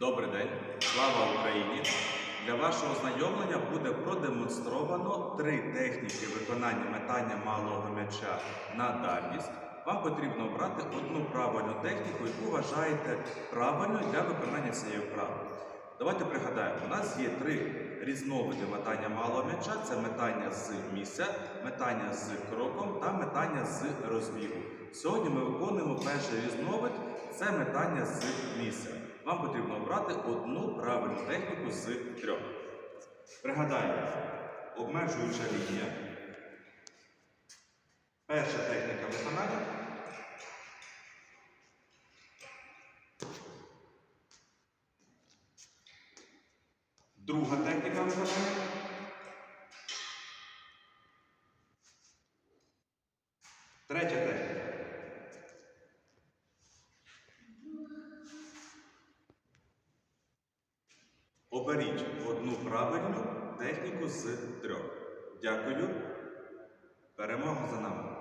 Добрий день, слава Україні! Для вашого ознайомлення буде продемонстровано три техніки виконання метання малого м'яча на дальність. Вам потрібно обрати одну правильну техніку, яку вважаєте правильною для виконання цієї вправи. Давайте пригадаємо, у нас є три різновиди метання малого м'яча: це метання з місця, метання з кроком та метання з розбігу. Сьогодні ми виконуємо перший різновид це метання з місця. Вам потрібно обрати одну правильну техніку з трьох. Пригадаємо, обмежуюча лінія. Перша техніка виконання. Друга техніка виконання. Третя техніка. Оберіть одну правильну техніку з трьох. Дякую. Перемога за нами.